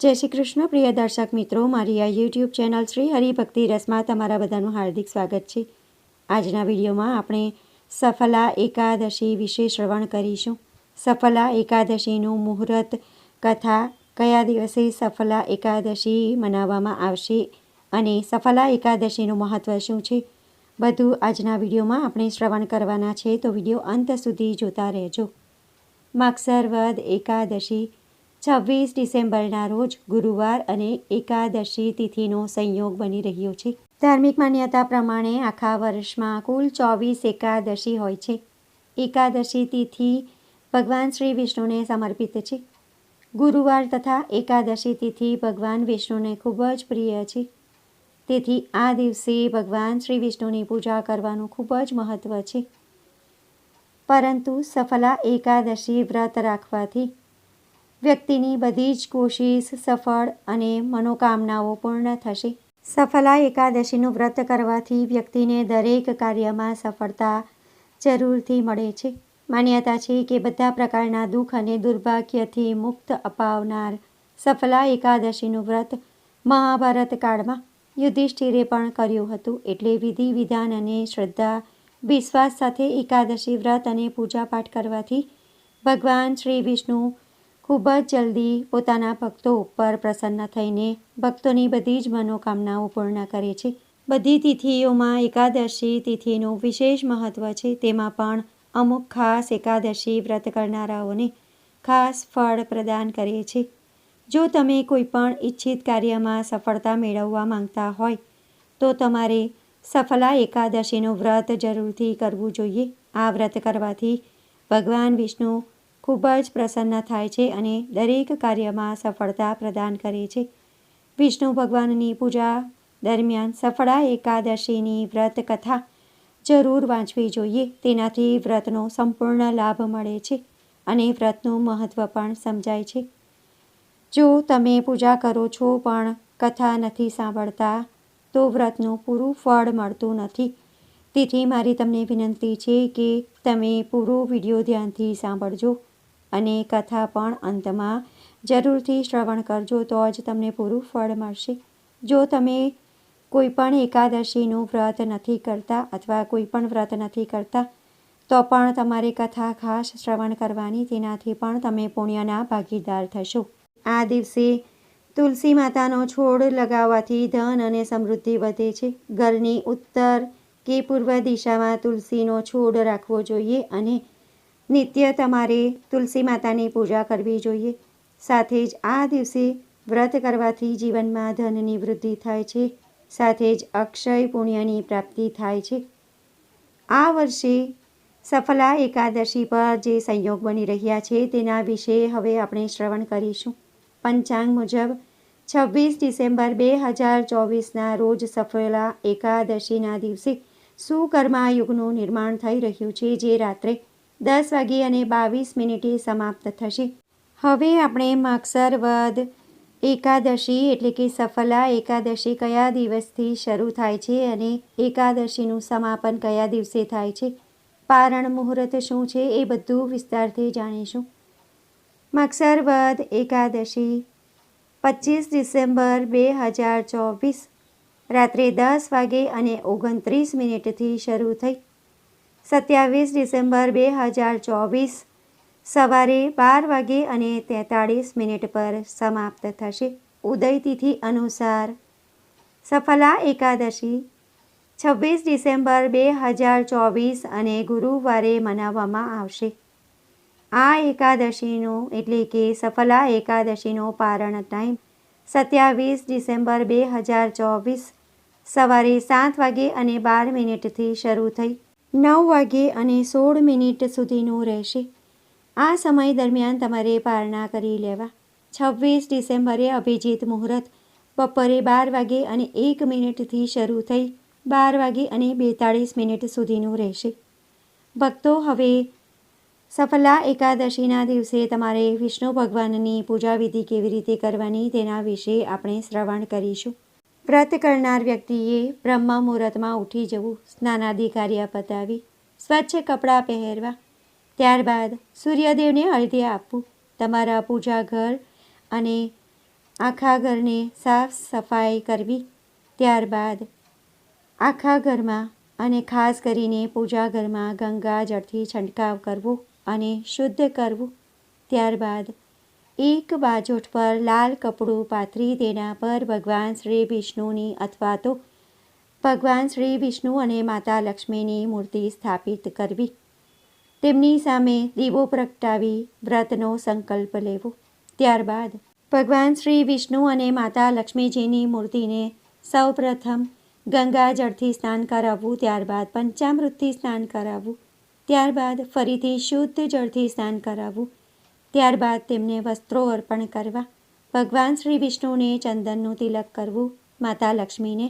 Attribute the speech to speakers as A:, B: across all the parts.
A: જય શ્રી કૃષ્ણ, પ્રિય દર્શક મિત્રો. મારી આ યુટ્યુબ ચેનલ શ્રી હરિભક્તિ રસમાં તમારા બધાનું હાર્દિક સ્વાગત છે. આજના વિડીયોમાં આપણે સફલા એકાદશી વિશે શ્રવણ કરીશું. સફલા એકાદશીનું મુહૂર્ત કથા કયા દિવસે સફલા એકાદશી મનાવવામાં આવશે અને સફલા એકાદશીનું મહત્ત્વ શું છે? બધું આજના વિડીયોમાં આપણે શ્રવણ કરવાના છે, તો વીડિયો અંત સુધી જોતા રહેજો. માગસર વદ એકાદશી છવ્વીસ ડિસેમ્બરના રોજ ગુરુવાર અને એકાદશી તિથિનો સંયોગ બની રહ્યો છે. ધાર્મિક માન્યતા પ્રમાણે આખા વર્ષમાં કુલ ચોવીસ એકાદશી હોય છે. એકાદશી તિથિ ભગવાન શ્રી વિષ્ણુને સમર્પિત છે. ગુરુવાર તથા એકાદશી તિથિ ભગવાન વિષ્ણુને ખૂબ જ પ્રિય છે. તેથી આ દિવસે ભગવાન શ્રી વિષ્ણુની પૂજા કરવાનું ખૂબ જ મહત્ત્વ છે. પરંતુ સફલા એકાદશી વ્રત રાખવાથી વ્યક્તિની બધી જ કોશિશ સફળ અને મનોકામનાઓ પૂર્ણ થશે. સફલા એકાદશીનું વ્રત કરવાથી વ્યક્તિને દરેક કાર્યમાં સફળતા જરૂરથી મળે છે. માન્યતા છે કે બધા પ્રકારના દુઃખ અને દુર્ભાગ્યથી મુક્ત અપાવનાર સફલા એકાદશીનું વ્રત મહાભારત કાળમાં યુધિષ્ઠિરે પણ કર્યું હતું એટલે વિધિ વિધાન અને શ્રદ્ધા, વિશ્વાસ સાથે એકાદશી વ્રત અને પૂજાપાઠ કરવાથી ભગવાન શ્રી વિષ્ણુ ખૂબ જ જલ્દી પોતાના ભક્તો ઉપર પ્રસન્ન થઈને ભક્તોની બધી જ મનોકામનાઓ પૂર્ણ કરે છે. બધી તિથિઓમાં એકાદશી તિથિનું વિશેષ મહત્ત્વ છે. તેમાં પણ અમુક ખાસ એકાદશી વ્રત કરનારાઓને ખાસ ફળ પ્રદાન કરે છે. જો તમે કોઈ પણ ઈચ્છિત કાર્યમાં સફળતા મેળવવા માંગતા હોય, તો તમારે સફલા એકાદશીનું વ્રત જરૂરથી કરવું જોઈએ. આ વ્રત કરવાથી ભગવાન વિષ્ણુ ખૂબ જ પ્રસન્ન થાય છે અને દરેક કાર્યમાં સફળતા પ્રદાન કરે છે. વિષ્ણુ ભગવાનની પૂજા દરમિયાન સફળા એકાદશીની વ્રત કથા જરૂર વાંચવી જોઈએ. તેનાથી વ્રતનો સંપૂર્ણ લાભ મળે છે અને વ્રતનું મહત્ત્વ પણ સમજાય છે. જો તમે પૂજા કરો છો પણ કથા નથી સાંભળતા, તો વ્રતનું પૂરું ફળ મળતું નથી. તેથી મારી તમને વિનંતી છે કે તમે પૂરો વીડિયો ધ્યાનથી સાંભળજો. અને કથા પણ અંતમાં જરૂરથી શ્રવણ કરજો તો જ તમને પૂરું ફળ મળશે. જો તમે કોઈ પણ એકાદશીનું વ્રત નથી કરતા અથવા કોઈ પણ વ્રત નથી કરતા, તો પણ તમારે કથા ખાસ શ્રવણ કરવાની તેનાથી પણ તમે પુણ્યના ભાગીદાર થશો. આ દિવસે તુલસી માતાનો છોડ લગાવવાથી ધન અને સમૃદ્ધિ વધે છે. ઘરની ઉત્તર કે પૂર્વ દિશામાં તુલસીનો છોડ રાખવો જોઈએ અને નિત્ય તમારે તુલસી માતાની પૂજા કરવી જોઈએ. સાથે જ આ દિવસે વ્રત કરવાથી જીવનમાં ધનની વૃદ્ધિ થાય છે. સાથે જ અક્ષય પુણ્યની પ્રાપ્તિ થાય છે. આ વર્ષે સફલા એકાદશી પર જે સંયોગ બની રહ્યા છે તેના વિશે હવે આપણે શ્રવણ કરીશું. પંચાંગ મુજબ છવ્વીસ ડિસેમ્બર બે હજાર ચોવીસના રોજ સફલા એકાદશીના દિવસે સુકર્મા યુગનું નિર્માણ થઈ રહ્યું છે જે રાત્રે દસ વાગી અને બાવીસ મિનિટે સમાપ્ત થશે. હવે આપણે માક્ષર વદ એકાદશી એટલે કે સફલા એકાદશી કયા દિવસથી શરૂ થાય છે અને એકાદશીનું સમાપન કયા દિવસે થાય છે? પારણ મુહૂર્ત શું છે એ બધું વિસ્તારથી જાણીશું. મક્ષરવધ એકાદશી પચીસ ડિસેમ્બર બે હજાર ચોવીસ રાત્રે દસ વાગે અને ઓગણત્રીસ મિનિટથી શરૂ થઈ. સત્યાવીસ ડિસેમ્બર બે હજાર ચોવીસ સવારે બાર વાગે અને તેતાળીસ મિનિટ પર સમાપ્ત થશે. ઉદયતિથિ અનુસાર સફલા એકાદશી, છવ્વીસ ડિસેમ્બર બે હજાર ચોવીસ અને ગુરુવારે મનાવવામાં આવશે. આ એકાદશીનો એટલે કે સફલા એકાદશીનો પારણ ટાઈમ સત્યાવીસ ડિસેમ્બર બે હજાર ચોવીસ સવારે સાત વાગે અને બાર મિનિટથી શરૂ થઈ નવ વાગે અને સોળ મિનિટ સુધીનું રહેશે. આ સમય દરમિયાન તમારે પારણા કરી લેવા. છવ્વીસ ડિસેમ્બરે અભિજીત મુહૂર્ત, બપોરે બાર વાગે અને એક મિનિટથી શરૂ થઈ બાર વાગે અને બેતાળીસ મિનિટ સુધીનું રહેશે. ભક્તો, હવે સફલા એકાદશીના દિવસે તમારે વિષ્ણુ ભગવાનની પૂજા વિધિ કેવી રીતે કરવાની તેના વિશે આપણે શ્રવણ કરીશું. વ્રત કરનાર વ્યક્તિએ બ્રહ્મ મુહૂર્તમાં ઉઠી જવું સ્નાનાદિ કાર્ય પતાવી સ્વચ્છ કપડાં પહેરવા, ત્યારબાદ સૂર્યદેવને અર્ધ્ય આપવું, તમારા પૂજા ઘર અને આખા ઘરને સાફ સફાઈ કરવી, ત્યારબાદ આખા ઘરમાં અને ખાસ કરીને પૂજા ઘરમાં ગંગા જળથી છંટકાવ કરવો અને શુદ્ધ કરવું, ત્યારબાદ એક બાજોઠ પર લાલ કપડું પાથરી તેના પર ભગવાન શ્રી વિષ્ણુની અથવા તો ભગવાન શ્રી વિષ્ણુ અને માતા લક્ષ્મીની મૂર્તિ સ્થાપિત કરવી. તેમની સામે દીવો પ્રગટાવી વ્રતનો સંકલ્પ લેવો. ત્યારબાદ ભગવાન શ્રી વિષ્ણુ અને માતા લક્ષ્મીજીની મૂર્તિને સૌપ્રથમ ગંગા જળથી સ્નાન કરાવવું, ત્યારબાદ પંચામૃતથી સ્નાન કરાવવું, ત્યારબાદ ફરીથી શુદ્ધ જળથી સ્નાન કરાવવું ત્યારબાદ તેમને વસ્ત્રો અર્પણ કરવા, ભગવાન શ્રી વિષ્ણુને ચંદનનું તિલક કરવું, માતા લક્ષ્મીને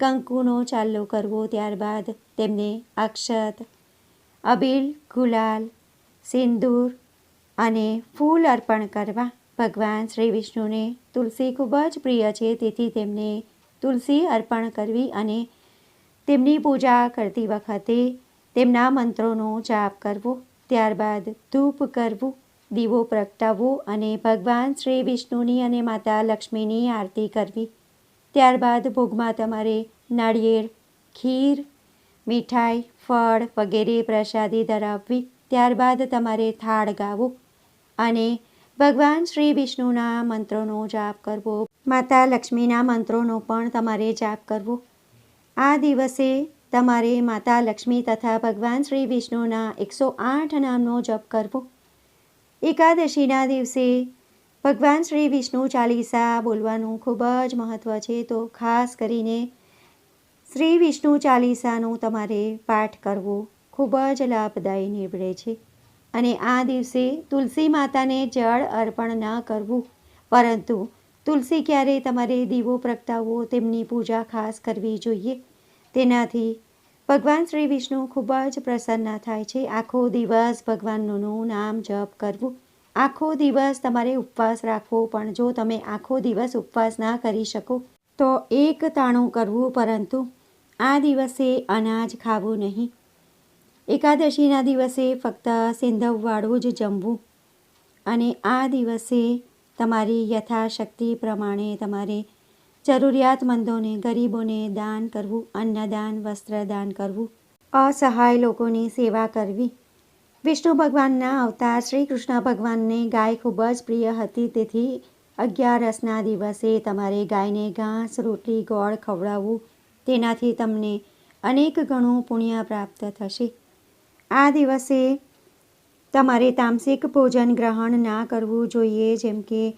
A: કંકુનો ચાલ્લો કરવો, ત્યારબાદ તેમને અક્ષત, અબીલ, ગુલાલ, સિંદૂર અને ફૂલ અર્પણ કરવા. ભગવાન શ્રી વિષ્ણુને તુલસી ખૂબ જ પ્રિય છે, તેથી તેમને તુલસી અર્પણ કરવી અને તેમની પૂજા કરતી વખતે તેમના મંત્રોનો જાપ કરવો, ત્યારબાદ ધૂપ કરવું દીવો પ્રગટાવવો અને ભગવાન શ્રી વિષ્ણુની અને માતા લક્ષ્મીની આરતી કરવી. ત્યારબાદ ભોગમાં તમારે નાળિયેર, ખીર, મીઠાઈ, ફળ વગેરે પ્રસાદી ધરાવવી. ત્યારબાદ તમારે થાળ ગાવો અને ભગવાન શ્રી વિષ્ણુના મંત્રોનો જાપ કરવો. માતા લક્ષ્મીના મંત્રોનો પણ તમારે જાપ કરવો. આ દિવસે તમારે માતા લક્ષ્મી તથા ભગવાન શ્રી વિષ્ણુના એકસો આઠ નામનો જપ કરવો. એકાદશીના દિવસે ભગવાન શ્રી વિષ્ણુ ચાલીસા બોલવાનું ખૂબ જ મહત્ત્વ છે. તો ખાસ કરીને શ્રી વિષ્ણુ ચાલીસાનું તમારે પાઠ કરવો ખૂબ જ લાભદાયી નીવડે છે. અને આ દિવસે તુલસી માતાને જળ અર્પણ ન કરવું, પરંતુ તુલસી ક્યારે તમારે દીવો પ્રગટાવવો, તેમની પૂજા ખાસ કરવી જોઈએ. તેનાથી ભગવાન શ્રી વિષ્ણુ ખૂબ જ પ્રસન્ન થાય છે. આખો દિવસ ભગવાનનું નામ જપ કરવું. આખો દિવસ તમારે ઉપવાસ રાખવો, પણ જો તમે આખો દિવસ ઉપવાસ ના કરી શકો, તો એક તાણું કરવું પરંતુ આ દિવસે અનાજ ખાવું નહીં. એકાદશીના દિવસે ફક્ત સિંધવવાળું જ જમવું અને આ દિવસે તમારી યથાશક્તિ પ્રમાણે તમારે જરૂરિયાતમંદોને, ગરીબોને દાન કરવું, અન્નદાન, વસ્ત્રદાન કરવું, અસહાય લોકોની સેવા કરવી. વિષ્ણુ ભગવાનના અવતાર શ્રી કૃષ્ણ ભગવાનને ગાય ખૂબ જ પ્રિય હતી. તેથી અગિયારસના દિવસે તમારે ગાયને ઘાસ, રોટલી, ગોળ ખવડાવવું. તેનાથી તમને અનેક ગણું પુણ્ય પ્રાપ્ત થશે. આ દિવસે તમારે તામસિક ભોજન ગ્રહણ ના કરવું જોઈએ, જેમ કે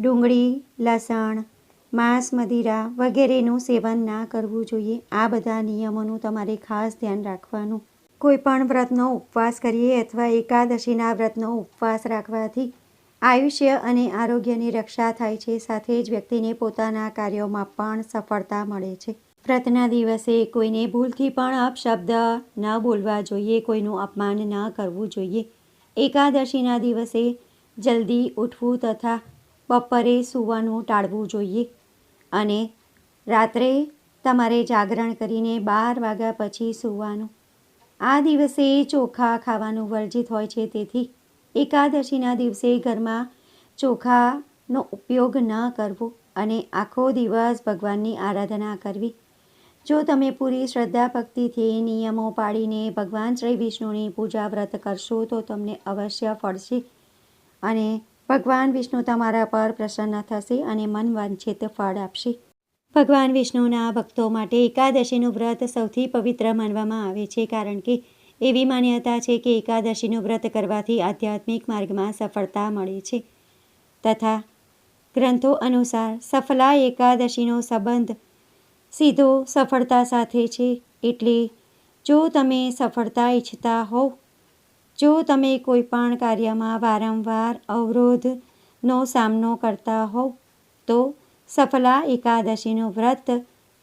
A: ડુંગળી, લસણ માંસ, મદિરા વગેરેનું સેવન ના કરવું જોઈએ. આ બધા નિયમોનું તમારે ખાસ ધ્યાન રાખવાનું. કોઈ પણ વ્રતનો ઉપવાસ કરીએ અથવા એકાદશીના વ્રતનો ઉપવાસ રાખવાથી આયુષ્ય અને આરોગ્યની રક્ષા થાય છે. સાથે જ વ્યક્તિને પોતાના કાર્યોમાં પણ સફળતા મળે છે. વ્રતના દિવસે કોઈને ભૂલથી પણ અપશબ્દ ન બોલવા જોઈએ. કોઈનું અપમાન ન કરવું જોઈએ. એકાદશીના દિવસે જલ્દી ઉઠવું તથા બપોરે સૂવાનું ટાળવું જોઈએ. અને રાત્રે તમારે જાગરણ કરીને બાર વાગ્યા પછી સૂવાનું. આ દિવસે ચોખા ખાવાનું વર્જિત હોય છે, તેથી એકાદશીના દિવસે ઘરમાં ચોખાનો ઉપયોગ ન કરવો અને આખો દિવસ ભગવાનની આરાધના કરવી. જો તમે પૂરી શ્રદ્ધા ભક્તિથી નિયમો પાડીને ભગવાન શ્રી વિષ્ણુની પૂજા વ્રત કરશો, તો તમને અવશ્ય ફળશે અને ભગવાન વિષ્ણુ તમારા પર પ્રસન્ન થશે અને મન વાંછિત ફળ આપશે. ભગવાન વિષ્ણુના ભક્તો માટે એકાદશીનું વ્રત સૌથી પવિત્ર માનવામાં આવે છે કારણ કે એવી માન્યતા છે કે એકાદશીનું વ્રત કરવાથી આધ્યાત્મિક માર્ગમાં સફળતા મળે છે. તથા ગ્રંથો અનુસાર સફલા એકાદશીનો સંબંધ સીધો સફળતા સાથે છે. એટલે જો તમે સફળતા ઈચ્છતા હોવ જો તમે કોઈપણ કાર્યમાં વારંવાર અવરોધનો સામનો કરતા હોવ, તો સફલા એકાદશીનું વ્રત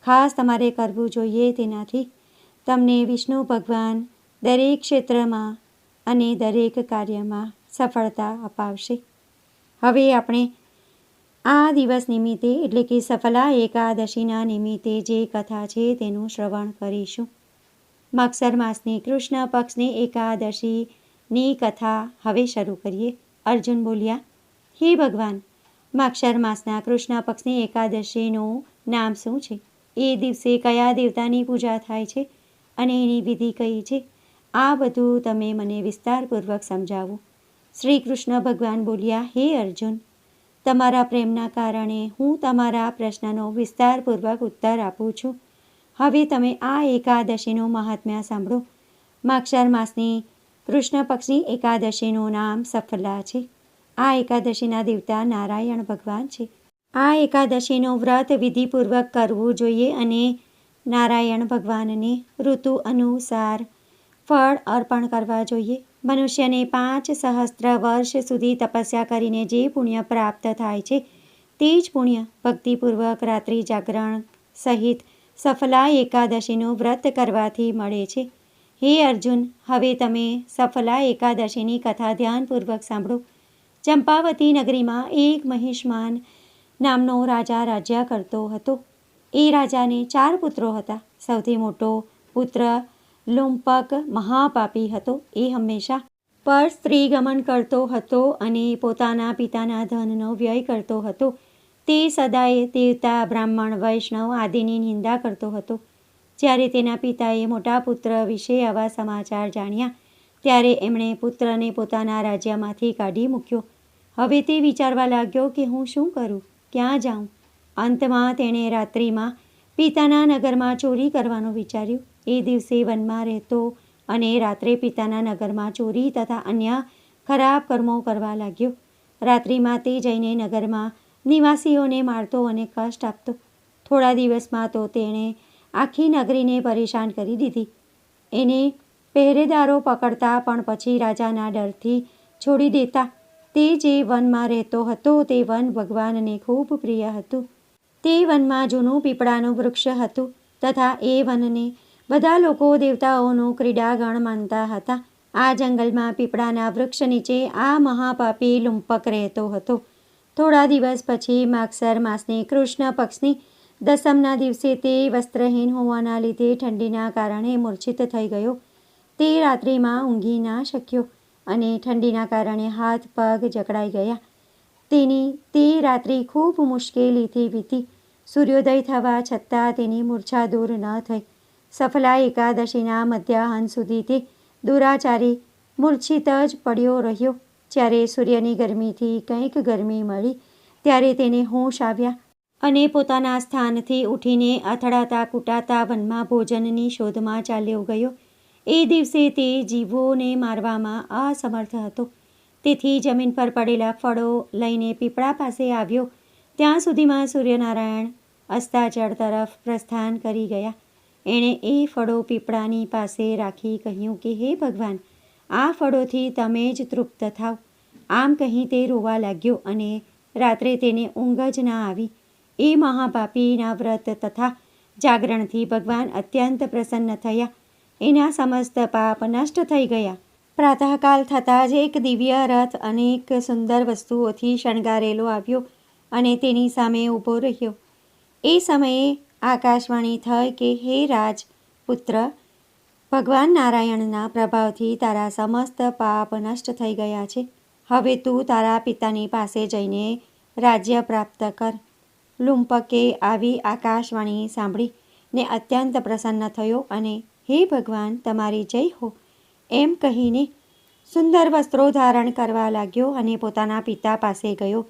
A: ખાસ તમારે કરવું જોઈએ. તેનાથી તમને વિષ્ણુ ભગવાન દરેક ક્ષેત્રમાં અને દરેક કાર્યમાં સફળતા અપાવશે. હવે આપણે આ દિવસ નિમિત્તે, એટલે કે સફલા એકાદશીના નિમિત્તે જે કથા છે તેનું શ્રવણ કરીશું. મક્ષર માસની કૃષ્ણ પક્ષની એકાદશી ની કથા હવે શરૂ કરીએ. અર્જુન બોલ્યા, હે ભગવાન, માક્ષર માસના કૃષ્ણ પક્ષની એકાદશીનું નામ શું છે? એ દિવસે કયા દેવતાની પૂજા થાય છે? અને એની વિધિ કઈ છે? આ બધું તમે મને વિસ્તારપૂર્વક સમજાવો. શ્રી કૃષ્ણ ભગવાન બોલ્યા, હે અર્જુન, તમારા પ્રેમના કારણે હું તમારા પ્રશ્નનો વિસ્તારપૂર્વક ઉત્તર આપું છું. હવે તમે આ એકાદશીનું મહાત્મ્ય સાંભળો. માક્ષર માસની કૃષ્ણ પક્ષની એકાદશીનું નામ સફલા છે. આ એકાદશીના દેવતા નારાયણ ભગવાન છે. આ એકાદશીનું વ્રત વિધિપૂર્વક કરવું જોઈએ અને નારાયણ ભગવાનને ઋતુ અનુસાર ફળ અર્પણ કરવા જોઈએ. મનુષ્યને પાંચ સહસ્ત્ર વર્ષ સુધી તપસ્યા કરીને જે પુણ્ય પ્રાપ્ત થાય છે, તે જ પુણ્ય ભક્તિપૂર્વક રાત્રિ જાગરણ સહિત સફલા એકાદશીનું વ્રત કરવાથી મળે છે. હે અર્જુન, હવે તમે સફલા એકાદશીની કથા ધ્યાનપૂર્વક સાંભળો. ચંપાવતી નગરીમાં એક મહિષ્માન નામનો રાજા રાજ્ય કરતો હતો. એ રાજાને ચાર પુત્રો હતા. સૌથી મોટો પુત્ર લુંપક મહાપાપી હતો. એ હંમેશા પર સ્ત્રી ગમન કરતો હતો અને પોતાના પિતાના ધનનો વ્યય કરતો હતો. તે સદાય દેવતા, બ્રાહ્મણ, વૈષ્ણવ આદિની નિંદા કરતો હતો. જ્યારે તેના પિતાએ મોટા પુત્ર વિશે આવા સમાચાર જાણ્યા, ત્યારે એમણે પુત્રને પોતાના રાજ્યમાંથી કાઢી મૂક્યો. હવે તે વિચારવા લાગ્યો કે હું શું કરું? ક્યાં જાઉં? અંતમાં તેણે રાત્રિમાં પિતાના નગરમાં ચોરી કરવાનું વિચાર્યું. એ દિવસે વનમાં રહેતો અને રાત્રે પિતાના નગરમાં ચોરી તથા અન્ય ખરાબ કર્મો કરવા લાગ્યો. રાત્રિમાં તે જઈને નગરમાં નિવાસીઓને મારતો અને કષ્ટ આપતો. થોડા દિવસમાં તો તેણે આખી નગરીને પરેશાન કરી દીધી. એને પહેરેદારો પકડતા પણ પછી રાજાના ડરથી છોડી દેતા. તે જે વનમાં રહેતો હતો તે વન ભગવાનને ખૂબ પ્રિય હતું. તે વનમાં જૂનું પીપળાનું વૃક્ષ હતું તથા એ વનને બધા લોકો દેવતાઓનું ક્રીડાગણ માનતા હતા. આ જંગલમાં પીપળાના વૃક્ષ નીચે આ મહાપાપી લુંપક રહેતો હતો. થોડા દિવસ પછી માગસર માસની કૃષ્ણ પક્ષની દસમના દિવસે તે વસ્ત્રહીન હોવાના લીધે ઠંડીના કારણે મૂર્છિત થઈ ગયો. તે રાત્રિમાં ઊંઘી ના શક્યો અને ઠંડીના કારણે હાથ પગ જકડાઈ ગયા. તેની તે રાત્રિ ખૂબ મુશ્કેલીથી વીતી. સૂર્યોદય થવા છતાં તેની મૂર્છા દૂર ન થઈ. સફલા એકાદશીના મધ્યાહન સુધી તે દુરાચારી મૂર્છિત જ પડ્યો રહ્યો. જ્યારે સૂર્યની ગરમીથી કંઈક ગરમી મળી, ત્યારે તેને હોશ આવ્યા. અને પોતાના સ્થાનથી ઉઠીને અથડાતા કૂટાતા વનમાં ભોજનની શોધમાં ચાલ્યો ગયો. એ દિવસે તે જીવોને મારવામાં અસમર્થ હતો. તેથી જમીન પર પડેલા ફળો લઈને પીપળા પાસે આવ્યો. ત્યાં સુધીમાં સૂર્યનારાયણ અસ્તાચળ તરફ પ્રસ્થાન કરી ગયા. એણે એ ફળો પીપળાની પાસે રાખી કહ્યું કે, હે ભગવાન, આ ફળોથી તમે જ તૃપ્ત થાવ. આમ કહી તે રોવા લાગ્યો અને રાત્રે તેને ઊંઘ જ ના આવી. એ મહાપાપીના વ્રત તથા જાગરણથી ભગવાન અત્યંત પ્રસન્ન થયા. એના સમસ્ત પાપ નષ્ટ થઈ ગયા. પ્રાતઃકાલ થતાં જ એક દિવ્ય રથ અનેક સુંદર વસ્તુઓથી શણગારેલો આવ્યો અને તેની સામે ઊભો રહ્યો. એ સમયે આકાશવાણી થઈ કે, હે રાજ પુત્ર, ભગવાન નારાયણના પ્રભાવથી તારા સમસ્ત પાપ નષ્ટ થઈ ગયા છે. હવે તું તારા પિતાની પાસે જઈને રાજ્ય પ્રાપ્ત કર. લુંપકે આવી આકાશવાણી સાંભળી ને અત્યંત પ્રસન્ન થયો અને, હે ભગવાન, તમારી જય હો. એમ કહીને સુંદર વસ્ત્રો ધારણ કરવા લાગ્યો અને પોતાના પિતા પાસે ગયો.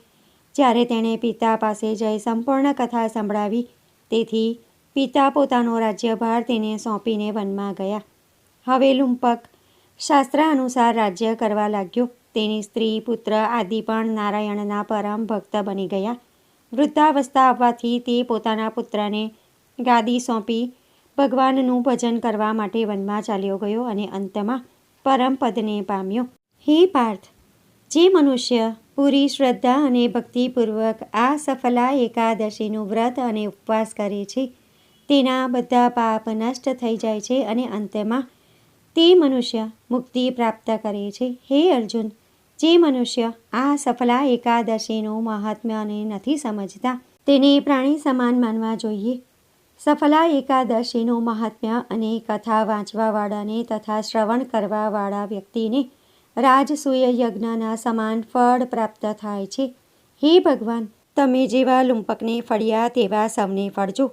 A: જ્યારે તેણે પિતા પાસે જઈ સંપૂર્ણ કથા સંભળાવી, તેથી પિતા પોતાનો રાજ્યભાર તેને સોંપીને વનમાં ગયા. હવે લુંપક શાસ્ત્ર અનુસાર રાજ્ય કરવા લાગ્યો. તેની સ્ત્રી, પુત્ર આદિ પણ નારાયણના પરમ ભક્ત બની ગયા. વૃદ્ધાવસ્થા આવવાથી તે પોતાના પુત્રને ગાદી સોંપી ભગવાનનું ભજન કરવા માટે વનમાં ચાલ્યો ગયો અને અંતમાં પરમ પદને પામ્યો. હે પાર્થ, જે મનુષ્ય પૂરી શ્રદ્ધા અને ભક્તિપૂર્વક આ સફલા એકાદશીનું વ્રત અને ઉપવાસ કરે છે, તેના બધા પાપ નષ્ટ થઈ જાય છે અને અંતમાં તે મનુષ્ય મુક્તિ પ્રાપ્ત કરે છે. હે અર્જુન જે મનુષ્ય આ સફલા એકાદશીનું મહાત્મ્યને નથી સમજતા, તેને પ્રાણી સમાન માનવા જોઈએ. સફલા એકાદશીનું મહાત્મ્ય અને કથા વાંચવાવાળાને તથા શ્રવણ કરવાવાળા વ્યક્તિને રાજસૂય યજ્ઞના સમાન ફળ પ્રાપ્ત થાય છે. હે ભગવાન, તમે જેવા લુંપકને ફળ્યા તેવા સૌને ફળજો.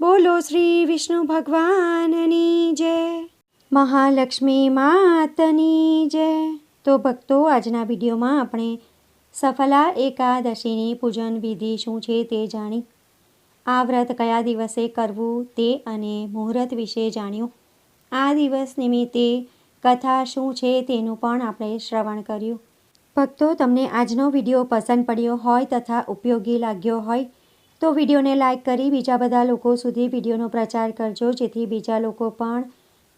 A: બોલો શ્રી વિષ્ણુ ભગવાનની જય. મહાલક્ષ્મી માતની જય. તો ભક્તો, આજના વિડીયોમાં આપણે સફલા એકાદશીની પૂજન વિધિ શું છે તે જાણી. આ વ્રત કયા દિવસે કરવું તે અને મુહૂર્ત વિશે જાણ્યું. આ દિવસ નિમિત્તે કથા શું છે તેનું પણ આપણે શ્રવણ કર્યું. ભક્તો, તમને આજનો વીડિયો પસંદ પડ્યો હોય તથા ઉપયોગી લાગ્યો હોય, તો વિડીયોને લાઇક કરી બીજા બધા લોકો સુધી વિડીયોનો પ્રચાર કરજો, જેથી બીજા લોકો પણ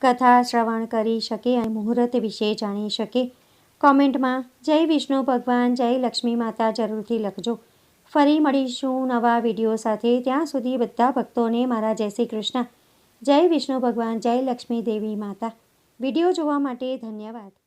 A: કથા શ્રવણ કરી શકે અને મુહૂર્ત વિશે જાણી શકે. કોમેન્ટમાં, જય વિષ્ણુ ભગવાન, જય લક્ષ્મી માતા, જરૂરથી લખજો. ફરી મળીશું નવા વીડિયો સાથે. ત્યાં સુધી બધા ભક્તોને મારા જય શ્રી કૃષ્ણ. જય વિષ્ણુ ભગવાન, જય લક્ષ્મી દેવી માતા. વીડિયો જોવા માટે ધન્યવાદ.